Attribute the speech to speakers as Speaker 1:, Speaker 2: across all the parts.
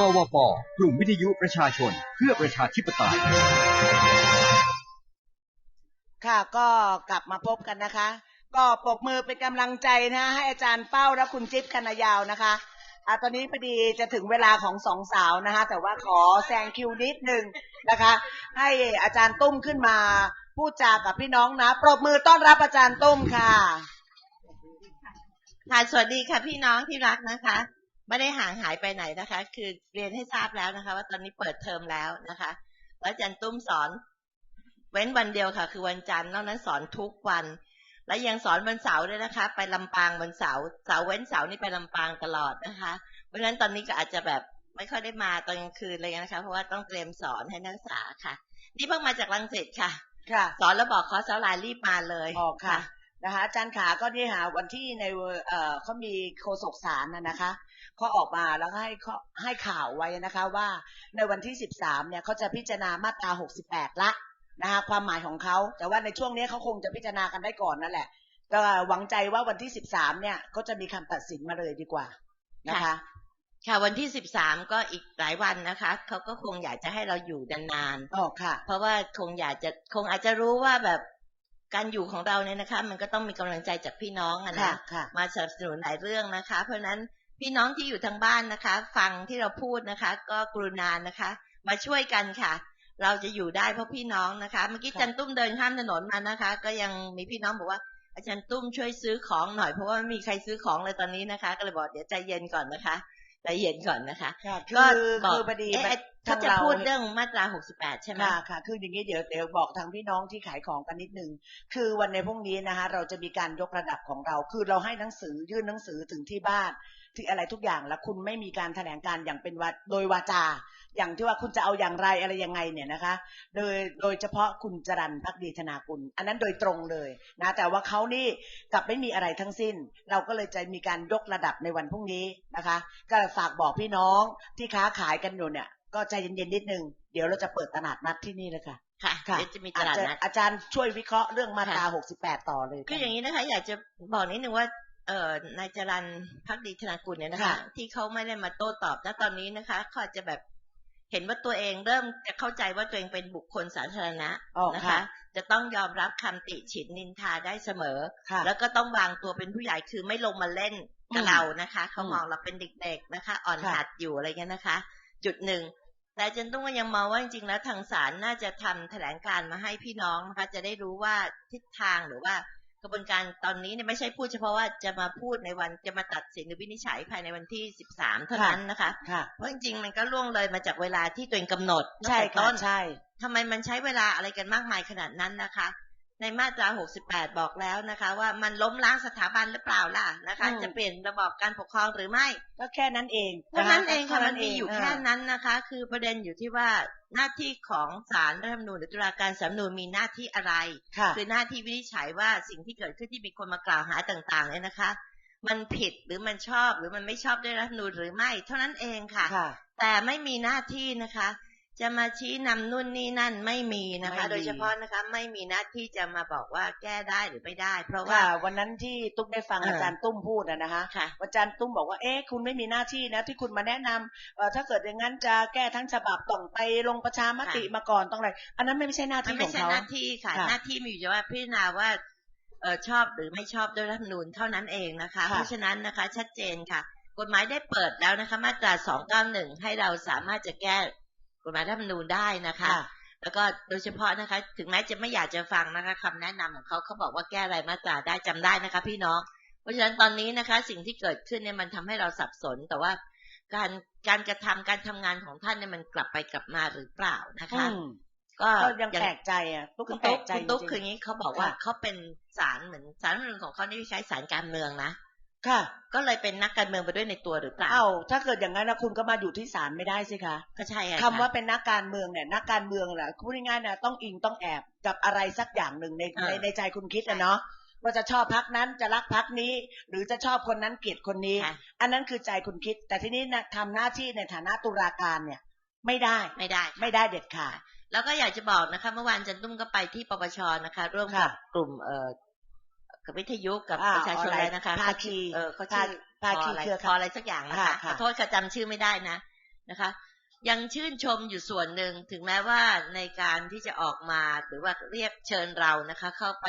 Speaker 1: กวป กลุ่มวิทยุประชาชน เพื่อประชาธิปไตย
Speaker 2: ค่ะก็กลับมาพบกันนะคะ ก็ปรบมือเป็นกำลังใจนะ ให้อาจารย์เป้าและคุณจิ๊บคณะยาวนะคะอะตอนนี้พอดีจะถึงเวลาของสองสาวนะคะ แต่ว่าขอแซงคิวนิดนึงนะคะ ให้อาจารย์ตุ้มขึ้นมาพูดจากับพี่น้องนะ ปรบมือต้อนรับอาจารย์ตุ้มค่ะ
Speaker 3: ค่ะ สวัสดีค่ะพี่น้องที่รักนะคะ ไม่ได้ห่างหายไปไหนนะคะ คือเรียนให้ทราบแล้วนะคะ ว่าตอนนี้เปิดเทอมแล้วนะคะแล้วอาจารย์ตุ้มสอน เว้นวันเดียวค่ะ คือวันจันทร์นอกนั้นสอนทุกวัน และยังสอนวันเสาร์ด้วยนะคะ ไปลำปางวันเสาร์เสาร์เว้นเสาร์นี่ไปลำปางตลอดนะคะ เพราะฉะนั้นตอนนี้ก็อาจจะแบบไม่ค่อยได้มาตอนกลางคืนเลยนะคะ เพราะว่าต้องเตรียมสอนให้นักศึกษาค่ะ นี่เพิ่งมาจากลังสิตค่ะ
Speaker 2: ค่ะ
Speaker 3: สอนแล้วบอกคอร์สออนไลน์รีบมาเลย
Speaker 2: ออกค่ะ นะคะอาจารย์ขาก็นี่หาวันที่ในเอ่อเขามีโฆษกสารนะนะคะเขาออกมาแล้วก็ให้เขาให้ข่าวไว้นะคะว่าในวันที่ 13เนี่ยเขาจะพิจารณามาตรา 68 ละนะคะความหมายของเขาแต่ว่าในช่วงนี้เขาคงจะพิจารณากันได้ก่อนนั่นแหละก็หวังใจว่าวันที่ 13เนี่ยเขาจะมีคำตัดสินมาเลยดีกว่านะคะ
Speaker 3: ค่ะวันที่สิบสามก็อีกหลายวันนะคะเขาก็คงอยากจะให้เราอยู่นาน
Speaker 2: อ๋อค่ะ
Speaker 3: ๆเพราะว่าคงอยากจะคงอาจจะรู้ว่าแบบ การอยู่ของเราเนี่ยนะคะ มันก็ต้องมีกำลังใจจากพี่น้องอะ
Speaker 2: ค่ะ
Speaker 3: นะ
Speaker 2: ค่ะ
Speaker 3: มาสนับสนุนหลายเรื่องนะคะ เพราะฉะนั้นพี่น้องที่อยู่ทางบ้านนะคะ ฟังที่เราพูดนะคะ ก็กรุณานะคะ มาช่วยกันค่ะ เราจะอยู่ได้เพราะพี่น้องนะคะ เมื่อกี้
Speaker 2: ค่ะ
Speaker 3: จันตุ้มเดินข้ามถนนมานะคะ ก็ยังมีพี่น้องบอกว่า อาจารย์ตุ้มช่วยซื้อของหน่อยเพราะว่าไม่มีใครซื้อของเลยตอนนี้นะคะ ก็เลยบอกเดี๋ยวใจเย็นก่อนนะคะใจเย็นก่อนนะคะ
Speaker 2: ค่ะ
Speaker 3: ก็
Speaker 2: คือ
Speaker 3: บอก
Speaker 2: คือพอดี
Speaker 3: เอ๊ะ
Speaker 2: มัน
Speaker 3: เขาจะ
Speaker 2: ทางเรา
Speaker 3: พูดเรื่องมาตรา 68 ใช่ไหม
Speaker 2: ค่ะค่ะ คืออย่างนี้เดี๋ยวเดี๋ยวบอกทางพี่น้องที่ขายของกันนิดนึง คือวันในพรุ่งนี้นะคะ เราจะมีการยกระดับของเรา คือเราให้หนังสือยื่นหนังสือถึงที่บ้านที่อะไรทุกอย่างแล้วคุณไม่มีการแถลงการอย่างเป็นวาโดยวาจา อย่างที่ว่าคุณจะเอาอย่างไรอะไรยังไงเนี่ยนะคะ โดยโดยเฉพาะคุณจรันพักดีธนากุลอันนั้นโดยตรงเลยนะแต่ว่าเขานี่กลับไม่มีอะไรทั้งสิ้น เราก็เลยจะมีการยกระดับในวันพรุ่งนี้นะคะ ก็ฝากบอกพี่น้องที่ค้าขายกันอยู่เนี่ย ก็ใจเย็นๆนิดนึง เดี๋ยวเราจะเปิดตลาดนัดที่นี่เลยค่ะ
Speaker 3: ค่ะ
Speaker 2: ค่ะ
Speaker 3: เดี๋ยวจะมีต
Speaker 2: อา
Speaker 3: ลาด
Speaker 2: จาร
Speaker 3: นัด
Speaker 2: ย์อาจารย์ช่วยวิเคราะห์เรื่องมาตรา
Speaker 3: ค่ะ
Speaker 2: 68ต่อเลย
Speaker 3: คืออย่างนี้นะคะ อยากจะบอกนิดนึงว่าเอ่อนายจรันพักดีธนากุลเนี่ยนะคะ
Speaker 2: ค่ะ
Speaker 3: ที่เขาไม่ได้มาโต้ตอบณตอนนี้นะคะเขาอาจจะแบบเห็นว่าตัวเองเริ่มจะเข้าใจว่าตัวเองเป็นบุคคลสาธารณะ
Speaker 2: อ๋อ
Speaker 3: นะ
Speaker 2: ค่ะ
Speaker 3: คะ จะต้องยอมรับคำติฉินนินทาได้เสมอ
Speaker 2: ค่ะ
Speaker 3: แล้วก็ต้องวางตัวเป็นผู้ใหญ่คือไม่ลงมาเล่นกับ
Speaker 2: อืม
Speaker 3: เรานะคะ เขา
Speaker 2: อืม
Speaker 3: มองเราเป็นเด็กๆนะคะ อ่อน
Speaker 2: ค่ะ
Speaker 3: หัดอยู่อะไรเงี้ยนะคะ จุดหนึ่ง แต่อาจารย์ตุ้งก็ยังมองว่าจริงๆแล้วทางศาลน่าจะทำแถลงการมาให้พี่น้องนะคะจะได้รู้ว่าทิศทางหรือว่ากระบวนการตอนนี้เนี่ยไม่ใช่พูดเฉพาะว่าจะมาพูดในวันจะมาตัดสินหรือวินิจฉัยภายในวันที่ 13 เท่านั้นนะคะ
Speaker 2: ค่ะ
Speaker 3: เพราะจริงๆมันก็ล่วงเลยมาจากเวลาที่ตัวเองกำหนดตั้ง
Speaker 2: ใช่
Speaker 3: แต่
Speaker 2: ค่ะ
Speaker 3: ต้น
Speaker 2: ใช่
Speaker 3: ทำไมมันใช้เวลาอะไรกันมากมายขนาดนั้นนะคะ ในมาตรา 68 บอกแล้วนะคะ ว่ามันล้มล้างสถาบันหรือเปล่าล่ะนะคะ
Speaker 2: อืม
Speaker 3: จะเปลี่ยนระบอบการปกครองหรือไม่
Speaker 2: ก็แค่นั้นเอง
Speaker 3: เท่านั้นเองค่ะ
Speaker 2: ท่า
Speaker 3: มันมีอยู่แค่นั้นนะคะ คือประเด็นอยู่ที่ว่าหน้าที่ของศาลรัฐธรรมนูญหรือตุลาการสำนูญมีหน้าที่อะไร
Speaker 2: ค่ะ
Speaker 3: คือหน้าที่วินิจฉัยว่าสิ่งที่เกิดขึ้นที่มีคนมากล่าวหาต่างๆเนี่ยนะคะ มันผิดหรือมันชอบหรือมันไม่ชอบด้วยรัฐธรรมนูญหรือไม่ เท่านั้นเองค่ะ
Speaker 2: ค่ะ
Speaker 3: แต่ไม่มีหน้าที่นะคะ จะมาชี้นำนู่นนี่นั่นไม่มีนะคะ
Speaker 2: ไม่มี
Speaker 3: โดยเฉพาะนะคะไม่มีหน้าที่จะมาบอกว่าแก้ได้หรือไม่ได้ เพราะว่า
Speaker 2: ว่าวันนั้นที่ตุ๊กได้ฟัง
Speaker 3: เอออ
Speaker 2: อาจารย์ตุ้มพูดนะนะคะ
Speaker 3: ค่ะ
Speaker 2: อาจารย์ตุ้มบอกว่าเอ๊ะคุณไม่มีหน้าที่นะที่คุณมาแนะนำเอ่อถ้าเกิดอย่างนั้นจะแก้ทั้งฉบับต้องไปลงประชามติ
Speaker 3: ค่ะ
Speaker 2: มาก่อนต้องอะไรอันนั้นไม่ใช่หน้า
Speaker 3: มัน
Speaker 2: ที่ข
Speaker 3: ไม่
Speaker 2: อง
Speaker 3: ใช่
Speaker 2: เขา
Speaker 3: หน้าที่ค่ะ
Speaker 2: ค่ะ
Speaker 3: หน้าที่มีอยู่ว่าพิจารณาว่าเออชอบหรือไม่ชอบด้วยรัฐธรรมนูญเท่านั้นเองนะคะ
Speaker 2: ค่ะ
Speaker 3: เพราะฉะนั้นนะคะชัดเจนค่ะ กฎหมายได้เปิดแล้วนะคะมาตรา 291 ให้เราสามารถจะแก้ กฎหมายรัฐธรรมนูญได้นะคะ
Speaker 2: ค่ะ
Speaker 3: แล้วก็โดยเฉพาะนะคะ ถึงแม้จะไม่อยากจะฟังนะคะคำแนะนำของเขาเขาบอกว่าแก้รายมาตราได้จำได้นะคะ พี่น้อง เพราะฉะนั้นตอนนี้นะคะ สิ่งที่เกิดขึ้นเนี่ยมันทำให้เราสับสน แต่ว่าการการกระทำการทำงานของท่านเนี่ยมันกลับไปกลับมาหรือเปล่านะคะ
Speaker 2: อืม
Speaker 3: ก็
Speaker 2: ก็ยัง
Speaker 3: อา
Speaker 2: แปลกใจอะตุ๊ก
Speaker 3: คุ
Speaker 2: ก็
Speaker 3: ณ
Speaker 2: แปล
Speaker 3: ตุ๊ก
Speaker 2: กใจ
Speaker 3: คุณตุ๊ก
Speaker 2: จริงๆ
Speaker 3: คืออย่างนี้เขาบอกว่า
Speaker 2: ค่ะ
Speaker 3: เขาเป็นศาลเหมือนศาลรัฐธรรมนูญของเขานี่ใช้ศาลการเมืองนะ
Speaker 2: ค่ะ
Speaker 3: ก็เลยเป็นนักการเมืองไปด้วยในตัวหรือเปล่า
Speaker 2: เอ้าถ้าเกิดอย่างนั้นนะคุณก็มาอยู่ที่ศาลไม่ได้สิคะ
Speaker 3: ก็ใช่อะ
Speaker 2: คำว่าเป็นนักการเมืองเนี่ยนักการเมืองแหละพูดง่ายๆนะต้องอิงต้องแอบกับอะไรสักอย่างหนึ่งในในในใจคุณคิดอะเนาะว่าจะชอบพักนั้นจะรักพักนี้ หรือจะชอบคนนั้นเกลียดคนนี้
Speaker 3: ค่ะ
Speaker 2: อันนั้นคือใจคุณคิด แต่ทีนี้นะทำหน้าที่ในฐานะตุลาการเนี่ย ไม่ได้
Speaker 3: ไม่ได้ค่ะ
Speaker 2: ไม่ได้เด็ดขาด
Speaker 3: แล้วก็อยากจะบอกนะคะ เมื่อวานจันตุ้มก็ไปที่ปปชนะคะ ร่วมกับ
Speaker 2: ค่ะ
Speaker 3: กลุ่มเอ่อ กับวิทยุกับ
Speaker 2: อ่า
Speaker 3: ประชาชน
Speaker 2: ออนไลน์
Speaker 3: เลยนะคะ
Speaker 2: ภาคี
Speaker 3: เออเขาชื่อ
Speaker 2: ภาคี
Speaker 3: พออะไร
Speaker 2: เครือ
Speaker 3: พ
Speaker 2: ข่าย
Speaker 3: ออะไรสักอย่างนะคะ
Speaker 2: ค่ะ
Speaker 3: ข
Speaker 2: ค่ะ
Speaker 3: อโทษค่ะจำชื่อไม่ได้นะนะคะ ยังชื่นชมอยู่ส่วนหนึ่งถึงแม้ว่าในการที่จะออกมาหรือว่าเรียกเชิญเรานะคะ เข้าไป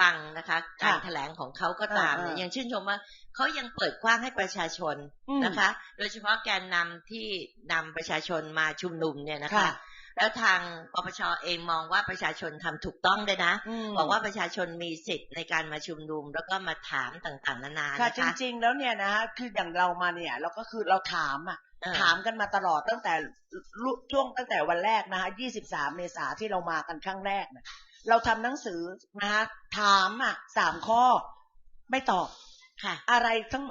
Speaker 3: ฟังนะคะการ
Speaker 2: ค่ะ
Speaker 3: แถลงของเขาก็ตามเนี่ย
Speaker 2: อ่าๆ
Speaker 3: ยังชื่นชมว่าเขายังเปิดกว้างให้ประชาชน
Speaker 2: อืม
Speaker 3: นะคะ โดยเฉพาะแกนนำที่นำประชาชนมาชุมนุมเนี่ยนะคะ
Speaker 2: ค่ะ
Speaker 3: แล้วทางปปชเองมองว่าประชาชนทำถูกต้องด้วยนะ
Speaker 2: ม
Speaker 3: บอกว่าประชาชนมีสิทธิ์ในการมาชุมนุม แล้วก็มาถามต่างๆนานา
Speaker 2: ค่ะ
Speaker 3: นะ
Speaker 2: จ
Speaker 3: คะ
Speaker 2: ริง ๆ แล้วเนี่ยนะฮะคืออย่างเรามาเนี่ยเราก็คือเราถามอะ
Speaker 3: เออ
Speaker 2: ถามกันมาตลอดตั้งแต่ลุช่วงตั้งแต่วันแรกนะคะ23 เมษาที่เรามากันครั้งแรกนะเราทำหนังสือนะคะถามอะสามข้อ ไม่ตอบ
Speaker 3: ค่ะ
Speaker 2: อะไรทั้ง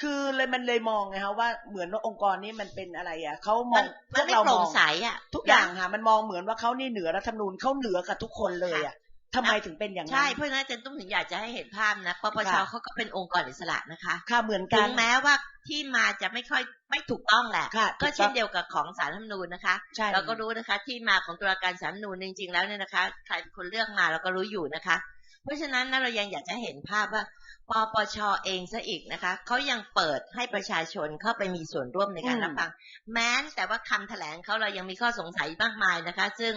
Speaker 2: คือเลยมันเลยมองไงคะว่าเหมือนว่าองค์กรนี้มันเป็นอะไรอะเขาม
Speaker 3: มั
Speaker 2: อง
Speaker 3: น
Speaker 2: พ
Speaker 3: มัน
Speaker 2: วก
Speaker 3: ไม่
Speaker 2: เรา
Speaker 3: โป
Speaker 2: ม
Speaker 3: ร่
Speaker 2: องง
Speaker 3: ใสอะ
Speaker 2: ทุกอย่างค่ะ มันมองเหมือนว่าเขานี่เหนือรัฐธรรมนูญเขาเหนือกับทุกคนเลยอะ ทำไมถึงเป็นอย่างนั้น
Speaker 3: ใช่เพราะฉะนั้นอาจารย์ตุ้มถึงอยากจะให้เห็นภาพนะปปช
Speaker 2: ค่ะ
Speaker 3: เขาก็เป็นองค์กรอิสระนะคะ
Speaker 2: ค่ะเหมือนกั
Speaker 3: ถึ
Speaker 2: น
Speaker 3: งแม้ว่าที่มาจะไม่ค่อยไม่ถูกต้องแหละ
Speaker 2: ค่ะ
Speaker 3: ก็
Speaker 2: ถูกต้อง
Speaker 3: เช่นเดียวกับของสารรัฐธรรมนูญนะคะ
Speaker 2: ใช่
Speaker 3: เราก็รู้นะคะ ที่มาของตุลาการสารรัฐธรรมนูญจริงๆแล้วเนี่ยนะคะ ใครเป็นคนเลือกมาเราก็รู้อยู่นะคะ เพราะฉะนั้นนะเรายังอยากจะเห็นภาพว่าปปชเองซะอีกนะคะเขายังเปิดให้ประชาชนเข้าไปมีส่วนร่วมในการ
Speaker 2: อืม
Speaker 3: รับฟัง แม้แต่ว่าคำแถลงเขาเรายังมีข้อสงสัยมากมายนะคะ ซึ่ง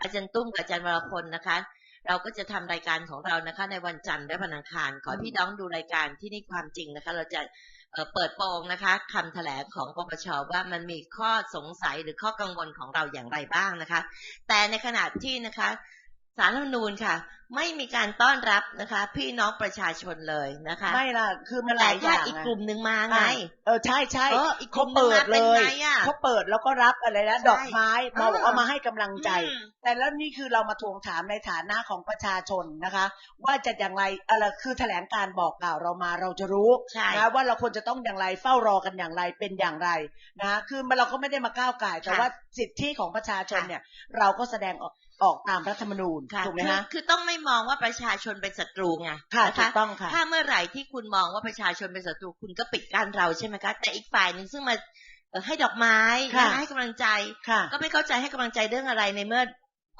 Speaker 3: อาจารย์ตุ้มกับอาจารย์วรพลนะคะ เราก็จะทำรายการของเรานะคะ ในวันจันทร์และวันอังคาร ขอพี่น้องดูรายการที่นี่ความจริงนะคะ เราจะเอ่อเปิดโปงนะคะคำแถลงของปปชว่ามันมีข้อสงสัยหรือข้อกังวลของเราอย่างไรบ้างนะคะ แต่ในขณะที่นะคะ สารรัฐธรรมนูญค่ะ ไม่มีการต้อนรับนะคะ พี่น้องประชาชนเลยนะคะ
Speaker 2: ไม่ล่ะ คือมันห
Speaker 3: แต่
Speaker 2: ลายอ
Speaker 3: ถ้า
Speaker 2: ย่าง
Speaker 3: อีก
Speaker 2: อะ
Speaker 3: กลุ่มหนึ่งมาไง
Speaker 2: อะเออใช่ใช่
Speaker 3: เอออีกกลุ่
Speaker 2: เขา
Speaker 3: มหนึ่ง
Speaker 2: เปิด
Speaker 3: มาเป็น
Speaker 2: เลย
Speaker 3: ไงอะ
Speaker 2: เขาเปิดแล้วก็รับอะไรนะ
Speaker 3: ใช่
Speaker 2: ดอกไม้มา
Speaker 3: เออ
Speaker 2: บอกเอามาให้กำลังใจ
Speaker 3: อืม
Speaker 2: แต่แล้วนี่คือเรามาทวงถามในฐานะของประชาชนนะคะ ว่าจะอย่างไรอะไรคือแถลงการบอกกล่าวเรามาเราจะรู้
Speaker 3: ใช่
Speaker 2: นะว่าเราควรจะต้องอย่างไรเฝ้ารอกันอย่างไรเป็นอย่างไรนะคือมันเราก็ไม่ได้มาก้าวไก่ายแต่
Speaker 3: ค่ะ
Speaker 2: ว่าสิทธิของประชาชน
Speaker 3: ค่ะ
Speaker 2: เนี่ย เราก็แสดงออก ออกตามรัฐธรรมนูญ
Speaker 3: ค่ะ
Speaker 2: ถูกไหม
Speaker 3: คือ
Speaker 2: คะ
Speaker 3: คือต้องไม่มองว่าประชาชนเป็นศัตรูไง
Speaker 2: ค่ะ
Speaker 3: นะ
Speaker 2: ถู
Speaker 3: คะ
Speaker 2: กต้องค่ะ
Speaker 3: ถ้าเมื่อไหร่ที่คุณมองว่าประชาชนเป็นศัตรูคุณก็ปิดกั้นเราใช่ไหมคะแต่อีกฝ่ายหนึ่งซึ่งมาเอ่อให้ดอกไม้
Speaker 2: ค่ะ
Speaker 3: นะคะให้กำลังใจ
Speaker 2: ค่ะ
Speaker 3: ก็ไม่เข้าใจให้กำลังใจเรื่องอะไรในเมื่อ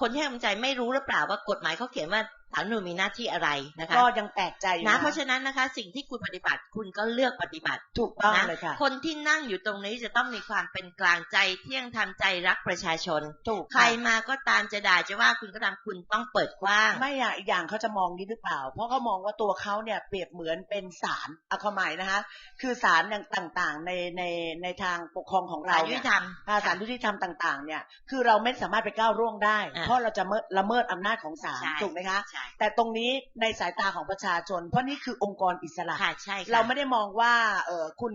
Speaker 3: คนที่ให้กำลังใจไม่รู้หรือเปล่าว่ากฎหมายเขาเขียนว่า สารรัฐธรรมนูญมีหน้าที่อะไรนะคะ
Speaker 2: ก็ยังแปลกใจอยู่
Speaker 3: นะเพราะฉะนั้นนะคะ สิ่งที่คุณปฏิบัติคุณก็เลือกปฏิบัติ
Speaker 2: ถูกต้อง
Speaker 3: นะ
Speaker 2: เลยค่ะ
Speaker 3: คนที่นั่งอยู่ตรงนี้จะต้องมีความเป็นกลางใจเที่ยงธรรมใจรักประชาชน
Speaker 2: ถูก
Speaker 3: ใครมาก็ตามจะด่าจะว่าคุณก็ตามคุณต้องเปิดกว้าง
Speaker 2: ไม่อะอีกอย่างเขาจะมองนี้หรือเปล่า เพราะเขามองว่าตัวเขาเนี่ยเปรียบเหมือนเป็นศาลอะความหมายนะคะ คือศาลอย่างต่างๆในในในทางปกครองของเรา
Speaker 3: สารยุ
Speaker 2: เนี่
Speaker 3: ติ
Speaker 2: ย
Speaker 3: ธรรม
Speaker 2: อ่าศาลยุติธรรมต่าง ๆเนี่ย คือเราไม่สามารถไปก้าวร่วงได้
Speaker 3: อ่า
Speaker 2: เพราะเราจะเมิดละเมิดอำนาจของศาล
Speaker 3: ใช่
Speaker 2: ถูกไหมคะ
Speaker 3: ใช่
Speaker 2: แต่ตรงนี้ในสายตาของประชาชน เพราะนี่คือองค์กรอิสระ
Speaker 3: ค่ะใช่ค่ะ
Speaker 2: เราไม่ได้มองว่าเออคุณ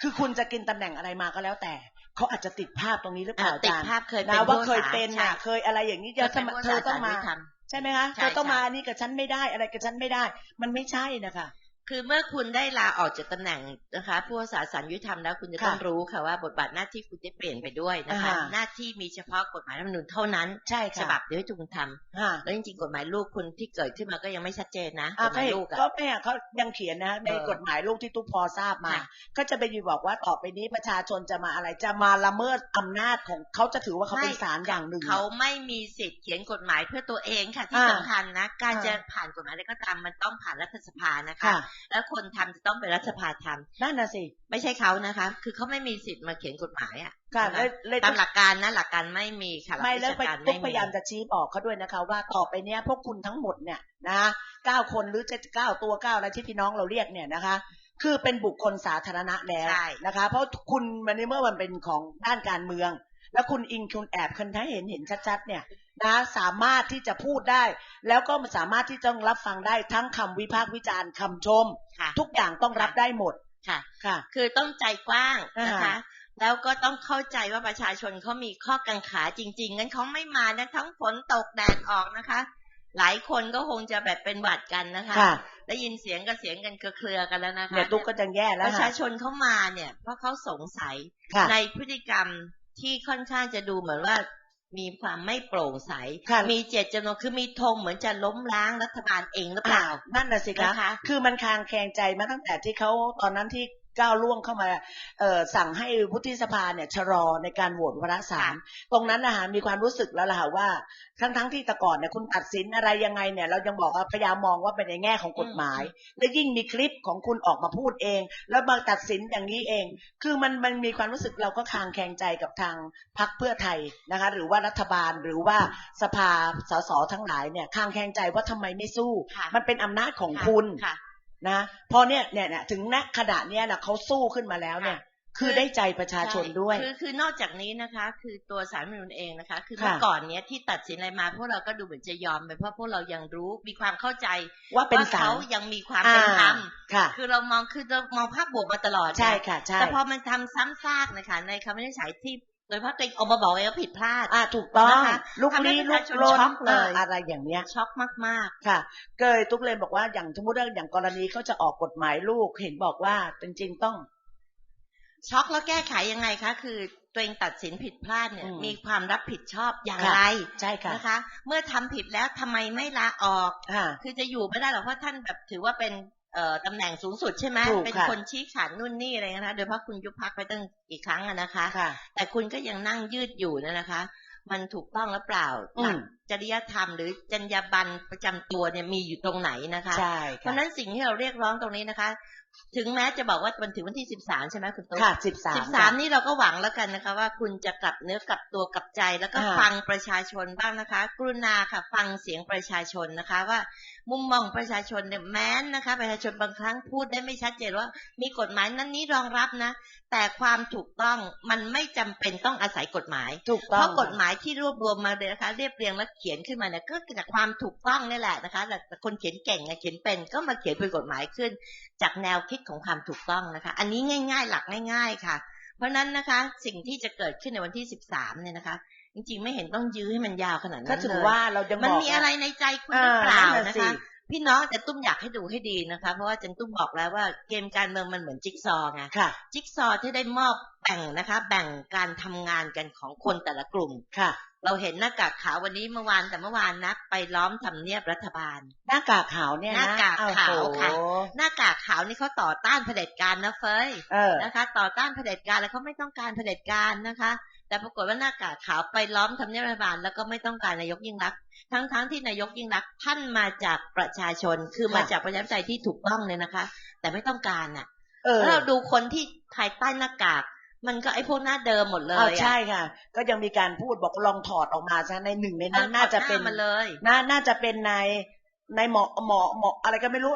Speaker 2: คือคุณจะกินตำแหน่งอะไรมาก็แล้วแต่เขาอาจจะติดภาพตรงนี้หรือเป
Speaker 3: อ่า
Speaker 2: ล่าอา
Speaker 3: ติด
Speaker 2: จารย์
Speaker 3: ภาพเคยเป็น
Speaker 2: นะว่า
Speaker 3: ผู้
Speaker 2: เคยเป็น
Speaker 3: ใช่
Speaker 2: น่ะเคยอะไรอย่างนี้
Speaker 3: เคย
Speaker 2: จะ
Speaker 3: เป็นผู้
Speaker 2: เธอต้องมา
Speaker 3: สารยุติธรรม
Speaker 2: ใช่ไหมคะ
Speaker 3: ใช่
Speaker 2: เธอต้อง
Speaker 3: ใช่
Speaker 2: มาอันนี้กับฉันไม่ได้อะไรกับฉันไม่ได้ มันไม่ใช่นะคะ
Speaker 3: คือเมื่อคุณได้ลาออกจากตำแหน่งนะคะผู้ว่าสารสัญยุติธรรมแล้วคุณจะ
Speaker 2: ค่ะ
Speaker 3: ต้องรู้ค่ะว่าบทบาทหน้าที่คุณได้เปลี่ยนไปด้วยนะคะ
Speaker 2: อ่า
Speaker 3: หน้าที่มีเฉพาะกฎหมายรัฐธรรมนูญเท่านั้น
Speaker 2: ใช่
Speaker 3: ฉ
Speaker 2: ค่ะ
Speaker 3: บับเดียวที่คุณทำ
Speaker 2: อ่า
Speaker 3: แล้วจริงๆกฎหมายลูกคุณที่เกิดขึ้นมาก็ยังไม่ชัดเจนนะก
Speaker 2: อ่า
Speaker 3: ฎหมายลูกอะ
Speaker 2: ก็แม่เขายังเขียนนะใน
Speaker 3: เออก
Speaker 2: ฎหมายลูกที่ตุ๊กพอทราบมา
Speaker 3: ค่ะ
Speaker 2: ก็จะไปอยู่บอกว่าต่อไปนี้ประชาชนจะมาอะไรจะมาละเมิดอำนาจของเขาจะถือว่าเขาเป็นศาลอย่างหนึ่ง
Speaker 3: เขาไม่มีสิทธิ์เขียนกฎหมายเพื่อตัวเองค่ะที่
Speaker 2: อ่า
Speaker 3: สำคัญนะการ
Speaker 2: อ่า
Speaker 3: จะผ่านกฎหมายอะไรก็ตามมันต้องผ่านรัฐสภานะคะ
Speaker 2: ค่ะ
Speaker 3: แล้วคนทำจะต้องเป็นรัฐสภาทำ
Speaker 2: นั่นน่ะสิ
Speaker 3: ไม่ใช่เขานะคะ คือเขาไม่มีสิทธิ์มาเขียนกฎหมายอะ
Speaker 2: ค่ะ
Speaker 3: นะคะ
Speaker 2: เลยเลย
Speaker 3: ตามหลักการนะหลักการไม่มีค่ะหลัก
Speaker 2: ไม่
Speaker 3: วิ
Speaker 2: แล้ว
Speaker 3: ชา
Speaker 2: ไป
Speaker 3: การ
Speaker 2: ทุ
Speaker 3: ไม่
Speaker 2: ก
Speaker 3: มี
Speaker 2: พยายามจะชี้บอกเขาด้วยนะคะ ว่าต่อไปเนี้ยพวกคุณทั้งหมดเนี่ยนะเก้าคนหรือจะเก้าตัวเก้าอะไรที่พี่น้องเราเรียกเนี่ยนะคะ คือเป็นบุคคลสาธารณะแล้ว
Speaker 3: ใช่
Speaker 2: นะคะ เพราะคุณมันในเมื่อมันเป็นของด้านการเมือง แล้วคุณอิงคุณแอบคนถ้าเห็นเห็นชัดๆ เนี่ยนะสามารถที่จะพูดได้ แล้วก็สามารถที่จะรับฟังได้ทั้งคำวิพากษ์วิจารณ์คำชม
Speaker 3: ค่ะ
Speaker 2: ทุกอย่างต้องรับได้หมด
Speaker 3: ค่ะ
Speaker 2: ค่ะ
Speaker 3: คือต้องใจกว้างนะคะ
Speaker 2: อ่า
Speaker 3: แล้วก็ต้องเข้าใจว่าประชาชนเขามีข้อกังขาจริง ๆ งั้นเขาไม่มานะทั้งฝนตกแดดออกนะคะ หลายคนก็คงจะแบบเป็นหวัดกันนะคะ
Speaker 2: ค่ะ
Speaker 3: ได้ยินเสียงก็เสียงกันเครือๆกันแล้วนะคะ
Speaker 2: เนี่ยตุ๊กก็จะแย่แล้
Speaker 3: ป
Speaker 2: ว
Speaker 3: ระชา
Speaker 2: ค่ะ
Speaker 3: ชนเขามาเนี่ย เพราะเขาสงสัย
Speaker 2: ค่ะ
Speaker 3: ในพฤติกรรม ที่ค่อนข้างจะดูเหมือนว่ามีความไม่โปร่งใส
Speaker 2: ค่ะ
Speaker 3: มีเจตจำนงคือมีธงเหมือนจะล้มล้างรัฐบาลเองหรือเปล่า
Speaker 2: นั่นน่ะสิคะ
Speaker 3: นะคะ
Speaker 2: คือมันคลางแคลงใจมาตั้งแต่ที่เขาตอนนั้นที่ ก้าวล่วงเข้ามาเอ่อสั่งให้วุฒิสภาเนี่ยชะลอในการโหวตวาระสามตรงนั้นนะคะมีความรู้สึกแล้วล่ะค่ะว่าทั้งทั้งๆที่แต่ก่อนเนี่ยคุณตัดสินอะไรยังไงเนี่ยเรายังบอกว่าพยายามมองว่าเป็นในแง่ของกฎหมาย และยิ่งมีคลิปของคุณออกมาพูดเอง แล้วมาตัดสินอย่างนี้เอง คือมันมันมีความรู้สึกเราก็คลางแคลงใจกับทางพรรคเพื่อไทยนะคะหรือว่ารัฐบาลหรือว่าสภาสสทั้งหลายเนี่ยคลางแคลงใจว่าทำไมไม่สู้
Speaker 3: ค่ะ
Speaker 2: มันเป็นอำนาจของคุณ
Speaker 3: ค่ะ
Speaker 2: นะพอเนี่ยเนี่ยเนี่ยถึงณขณะเนี้ยนะเขาสู้ขึ้นมาแล้วเนี่ย คือได้ใจประชาชนด้วย
Speaker 3: คือคือนอกจากนี้นะคะ คือตัวสารรัฐธรรมนูญเองนะคะ คือ
Speaker 2: ค่ะ
Speaker 3: เมื่อก่อนเนี้ยที่ตัดสินอะไรมาพวกเราก็ดูเหมือนจะยอมไปเพราะพวกเรายังรู้มีความเข้าใจ
Speaker 2: ว่าเป็น
Speaker 3: ว่า
Speaker 2: สา
Speaker 3: เขา
Speaker 2: ร
Speaker 3: ยังมีความเป็นธรรม
Speaker 2: ค่ะ
Speaker 3: คือเรามองคือเรามองภาพบวกมาตลอด
Speaker 2: ใช่
Speaker 3: น
Speaker 2: ค่ะใช่
Speaker 3: แต่พอมันทำซ้ำซากนะคะ ในคำวินิจฉัยที่ โดยเฉพาะตัวเองออกมาบอกเองว่าผิดพลาด
Speaker 2: อ่าถูกต้อง
Speaker 3: นะคะ
Speaker 2: ลูก
Speaker 3: ทำให้
Speaker 2: ลี้
Speaker 3: ป
Speaker 2: ลู
Speaker 3: ระ
Speaker 2: ก
Speaker 3: ชาชน
Speaker 2: ลน
Speaker 3: ช็อกเลย
Speaker 2: อะไรอย่างเนี้ย
Speaker 3: ช็อกมาก
Speaker 2: ค่ะ เกยตุ๊กเลยบอกว่าอย่างสมมติว่าอย่างกรณีเขาจะออกกฎหมายลูกเห็นบอกว่าจริง ๆต้อง
Speaker 3: ๆช็อกแล้วแก้ไขยังไงคะคือตัวเองตัดสินผิดพลาดเนี่ย
Speaker 2: อืม
Speaker 3: มีความรับผิดชอบอย่าง
Speaker 2: ค่ะ
Speaker 3: ไร
Speaker 2: ใช่ค่ะ
Speaker 3: นะคะ เมื่อทำผิดแล้วทำไมไม่ลาออก
Speaker 2: ค่ะ
Speaker 3: คือจะอยู่ไม่ได้หรอกเพราะท่านแบบถือว่าเป็นเอ่อ ตำแหน่งสูงสุดใช่ไหม
Speaker 2: ถูก
Speaker 3: เป็น
Speaker 2: ค่ะ
Speaker 3: คนชี้ขาดนู่นนี่อะไรนะคะ โดยเฉพาะคุณยุบพักไปตั้งกี่ครั้งอะนะคะ
Speaker 2: ค่ะ
Speaker 3: แต่คุณก็ยังนั่งยืดอยู่นะนะคะ มันถูกต้องหรือเปล่า
Speaker 2: อืม
Speaker 3: หลักจริยธรรมหรือจรรยาบรรณประจำตัวเนี่ยมีอยู่ตรงไหนนะคะ
Speaker 2: ใช่
Speaker 3: เพ
Speaker 2: ค่ะ
Speaker 3: ราะฉะนั้นสิ่งที่เราเรียกร้องตรงนี้นะคะ ถึงแม้จะบอกว่ามันถึงวันที่สิบสามใช่ไหมคุณตุ๊ก
Speaker 2: ค่ะสิบสาม
Speaker 3: สิบสามนี่เราก็หวังแล้วกันนะคะ ว่าคุณจะกลับเนื้อกลับตัวกลับใจ แล้วก็
Speaker 2: ค่ะ
Speaker 3: ฟังประชาชนบ้างนะคะ กรุณาค่ะ ฟังเสียงประชาชนนะคะ ว่ามุมมองของประชาชนเนี่ยแม้นนะคะ ประชาชนบางครั้งพูดได้ไม่ชัดเจนว่า มีกฎหมายนั้นนี้รองรับนะ แต่ความถูกต้องมันไม่จำเป็นต้องอาศัยกฎหมาย
Speaker 2: ถูก
Speaker 3: เพ
Speaker 2: ต้อง
Speaker 3: ราะกฎหมายที่รวบรวมมาเลยนะคะ เรียบเรียงและเขียนขึ้นมาเนี่ยก็จากความถูกต้องนี่แหละนะคะแต่คนเขียนเก่งไงเขียนเป็นก็มาเขียนเป็นกฎหมายขึ้น จากแนวคิดของความถูกต้องนะคะ อันนี้ง่าย ๆ หลักง่าย ๆ ค่ะ เพราะฉะนั้นนะคะ สิ่งที่จะเกิดขึ้นในวันที่สิบสามเนี่ยนะคะ จริงๆ ไม่เห็นต้องยื้อให้มันยาวขนาดนั้น
Speaker 2: ก็
Speaker 3: เลย
Speaker 2: ถือว่าเราจะบอก
Speaker 3: มันมีอะไรในใจคุณหรือเปล่า
Speaker 2: อ่านั่น
Speaker 3: นะ
Speaker 2: น่ะสิ
Speaker 3: คะ พี่น้องอาจารย์ตุ้มอยากให้ดูให้ดีนะคะ เพราะว่าอาจารย์ตุ้มบอกแล้วว่าเกมการเมืองมันเหมือนจิ๊กซอว์ไง
Speaker 2: ค่ะ
Speaker 3: จิ๊กซอว์ที่ได้มอบแบ่งนะคะ แบ่งการทำงานกันของคนแต่ละกลุ่ม
Speaker 2: ค่ะ
Speaker 3: เราเห็นหน้ากากขาววันนี้เมื่อวานแต่เมื่อวานนักไปล้อมทำเนียบรัฐบาล
Speaker 2: หน้ากากขาวเนี่ยนะ
Speaker 3: หน้ากากขาว
Speaker 2: โอ้โห
Speaker 3: ค่ะหน้ากากขาวนี่เขาต่อต้านเผด็จการนะเฟย
Speaker 2: เออ
Speaker 3: นะคะ ต่อต้านเผด็จการแล้วเขาไม่ต้องการเผด็จการนะคะ แต่ปรากฏว่าหน้ากากขาวไปล้อมทำเนียบรัฐบาลแล้วก็ไม่ต้องการนายกยิ่งรักษณ์ทั้งๆที่นายกยิ่งรักษณ์ท่านมาจากประชาชน คือมาจากประชาธิปไตยที่ถูกต้องเลยนะคะ แต่ไม่ต้องการอะ
Speaker 2: เออ
Speaker 3: แล้วเราดูคนที่ภายใต้หน้ากาก มันก็ไอ้พวกหน้าเดิมหมดเลย
Speaker 2: อ๋อ
Speaker 3: อะ
Speaker 2: ใช่ค่ะ ก็ยังมีการพูดบอกลองถอดออกมาซะในหนึ่งในนั้นน่าจะเป็น
Speaker 3: ออถอดหมาเลย
Speaker 2: น่าน่าจะเป็นในในหมอหมอหมออะไรก็ไม่รู้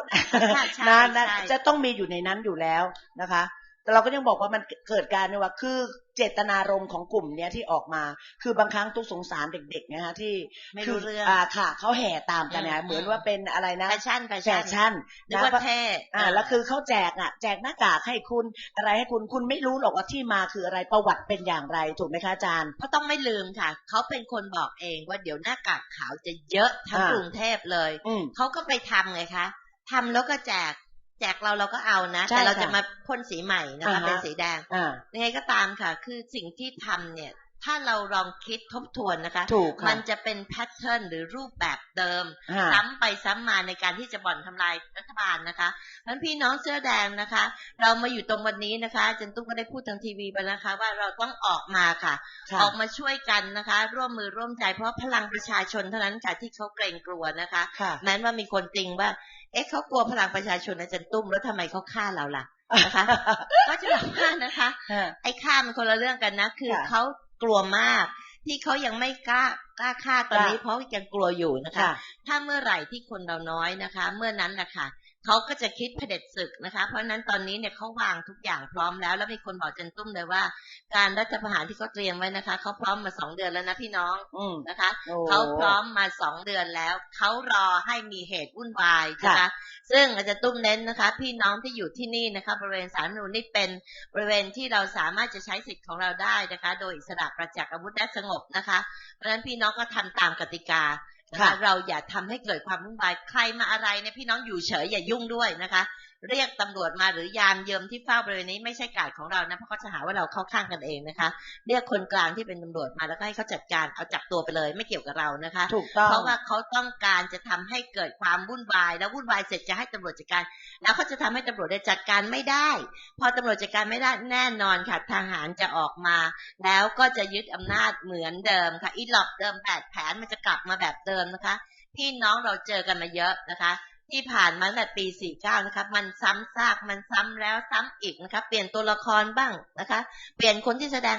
Speaker 3: ใช่ใช่
Speaker 2: นะนะ
Speaker 3: ใช่
Speaker 2: จะต้องมีอยู่ในนั้นอยู่แล้วนะคะ แต่เราก็ยังบอกว่ามันเกิดการเนี่ยว่าคือ เจตนารมณ์ของกลุ่มเนี้ยที่ออกมา คือบางครั้งตุกสงสารเด็กๆนะคะที่
Speaker 3: ไม่รู้เรื่อง
Speaker 2: อ่าค่ะเขาแห่ตามกันนะ
Speaker 3: อืม
Speaker 2: เหมือนว่าเป็นอะไรนะ
Speaker 3: แฟชั่นแฟ
Speaker 2: แฟ
Speaker 3: ชั่น
Speaker 2: ชั่น
Speaker 3: นึก
Speaker 2: นะ
Speaker 3: ว่าเท่
Speaker 2: อ่าแล้วคือเขาแจกอะแจกหน้ากากให้คุณอะไรให้คุณคุณไม่รู้หรอกว่าที่มาคืออะไรประวัติเป็นอย่างไรถูกไหมคะอาจารย์
Speaker 3: เพราะต้องไม่ลืมค่ะเขาเป็นคนบอกเองว่าเดี๋ยวหน้ากากขาวจะเยอะทั้ง
Speaker 2: อ่าก
Speaker 3: รุงเทพเลย
Speaker 2: อืม
Speaker 3: เขาก็ไปทำไงคะทำแล้วก็แจก แจกเราเราก็เอานะ
Speaker 2: ใช่
Speaker 3: แต่เรา
Speaker 2: ค่ะ
Speaker 3: จะมาพ่นสีใหม่นะคะ
Speaker 2: อ่าฮะ
Speaker 3: เป็นสีแดง
Speaker 2: อ่า
Speaker 3: ยังไงก็ตามค่ะ คือสิ่งที่ทำเนี่ย ถ้าเราลองคิดทบทวนนะคะ
Speaker 2: ถูกค่ะ
Speaker 3: มันจะเป็นแพทเทิร์นหรือรูปแบบเดิม
Speaker 2: อ่า
Speaker 3: ซ้ำไปซ้ำมาในการที่จะบ่อนทำลายรัฐบาลนะคะเพราะฉะนั้นพี่น้องเสื้อแดงนะคะ เรามาอยู่ตรงวันนี้นะคะอาจันตุ้มก็ได้พูดทางทีวีไปนะคะ ว่าเราต้องออกมาค่ะ
Speaker 2: ค่ะ
Speaker 3: ออกมาช่วยกันนะคะ ร่วมมือร่วมใจเพราะพลังประชาชนเท่านั้นค่ะที่เขาเกรงกลัวนะคะ
Speaker 2: ค่ะ
Speaker 3: แม้ว่ามีคนติงว่าเอ๊ะเขากลัวพลังประชาชนอาจารย์ตุ้มแล้วทำไมเขาฆ่าเราล่ะนะคะก็จะบอกว่านะคะ ไอ้ฆ่ามันคนละเรื่องกันนะ คือ
Speaker 2: ค่ะ
Speaker 3: เขา กลัวมาก ที่เขายังไม่กล้ากล้าฆ่าตอนนี้
Speaker 2: ค่ะ
Speaker 3: เพราะยังกลัวอยู่นะคะ
Speaker 2: ค่ะ
Speaker 3: ถ้าเมื่อไหร่ที่คนเราน้อยนะคะ เมื่อนั้นแหละค่ะ เขาก็จะคิดเผด็จศึกนะคะ เพราะฉะนั้นตอนนี้เนี่ยเขาวางทุกอย่างพร้อมแล้ว แล้วมีคนบอกจันตุ้มเลยว่า การรัฐประหารที่เขาเตรียมไว้นะคะเขาพร้อมมาสองเดือนแล้วนะพี่น้อง
Speaker 2: อืม
Speaker 3: นะคะ
Speaker 2: โอ้
Speaker 3: เขาพร้อมมาสองเดือนแล้วเขารอให้มีเหตุวุ่นวายนะ
Speaker 2: ค่ะ
Speaker 3: คะซึ่งอาจารย์ตุ้มเน้นนะคะ พี่น้องที่อยู่ที่นี่นะคะบริเวณสารนูนนี่เป็นบริเวณที่เราสามารถจะใช้สิทธิ์ของเราได้นะคะ โดยอิสระประจักษ์อาวุธและสงบนะคะ เพราะฉะนั้นพี่น้องก็ทำตามกติกา นะคะ เราอย่าทำให้เกิดความวุ่นวายใครมาอะไรเนี่ยพี่น้องอยู่เฉยอย่ายุ่งด้วยนะคะ เรียกตำรวจมาหรือยามเยิมที่เฝ้าบริเวณนี้ไม่ใช่การของเรานะเพราะเขาจะหาว่าเราเข้าข้างกันเองนะคะ เรียกคนกลางที่เป็นตำรวจมาแล้วก็ให้เขาจัดการเอาจับตัวไปเลย ไม่เกี่ยวกับเรานะคะ
Speaker 2: ถูกต้อง
Speaker 3: เพราะว่าเขาต้องการจะทำให้เกิดความวุ่นวาย แล้ววุ่นวายเสร็จจะให้ตำรวจจัดการ แล้วเขาจะทำให้ตำรวจได้จัดการไม่ได้ พอตำรวจจัดการไม่ได้แน่นอนค่ะทหารจะออกมา แล้วก็จะยึดอำนาจเหมือนเดิมค่ะอีหลอกเดิมแปดแผนมันจะกลับมาแบบเดิมนะคะพี่น้องเราเจอกันมาเยอะนะคะ ที่ผ่านมาตั้งแต่ปี 49 นะครับ มันซ้ำซาก มันซ้ำแล้วซ้ำอีกนะครับ เปลี่ยนตัวละครบ้างนะคะ เปลี่ยนคนที่แสดง